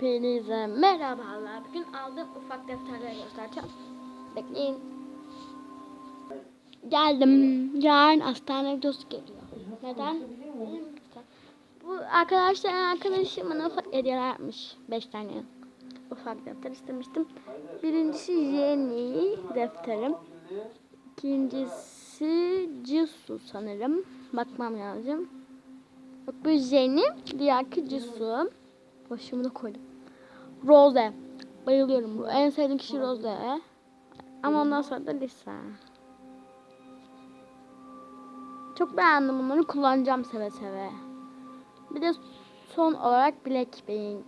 Hepinize merhabalar. Bugün aldığım ufak defterleri göstereceğim. Bekleyin. Geldim. Yarın hastane videosu geliyor. Neden? Bu arkadaşlar arkadaşım ufak hediyeler yapmış. 5 tane ufak defter istemiştim. Birincisi Jenny defterim. İkincisi Jisoo sanırım. Bakmam lazım. Bak bu Jenny, diğerki Jisoo. Başımı da koydum. Rose. Bayılıyorum. En sevdiğim kişi Rose. Ama ondan sonra da Lisa. Çok beğendim bunları. Kullanacağım seve seve. Bir de son olarak Blackpink.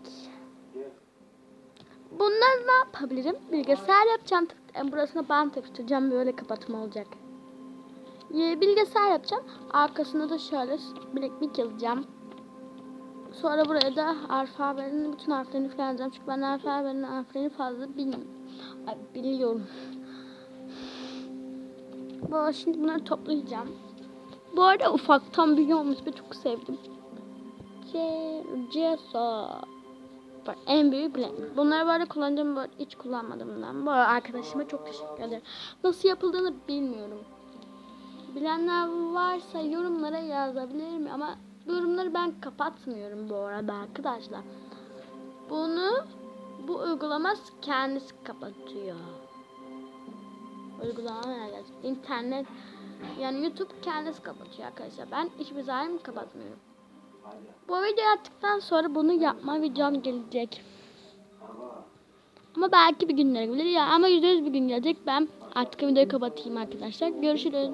Bunları ne yapabilirim? Bilgisayar yapacağım. En burasına bant yapıştıracağım. Böyle kapatma olacak. Ee, Bilgisayar yapacağım. Arkasına da şöyle Blackpink yazacağım. Sonra buraya da alfabenin bütün harflerini yazacağım. Çünkü ben alfabenin harflerini fazla bilmiyorum. Ay, biliyorum. Bu şimdi bunları toplayacağım. Bu arada ufaktan büyüyor olmuş ve çok sevdim. Ce- Ceso. Bak en büyük Blackpink. Bunları böyle kullanacağım. Böyle hiç kullanmadım bundan. Bu arkadaşıma çok teşekkür ederim. Nasıl yapıldığını bilmiyorum. Bilenler varsa yorumlara yazabilir mi? Ama yorumları ben kapatmıyorum bu arada arkadaşlar. Bunu bu uygulama kendisi kapatıyor. Uygulama nerede? İnternet yani YouTube kendisi kapatıyor arkadaşlar. Ben hiçbir zaman kapatmıyorum. Bu video yaptıktan sonra bunu yapma videom gelecek. Ama belki bir günlere gelir ya ama %100 bir gün gelecek. Ben artık videoyu kapatayım arkadaşlar. Görüşürüz.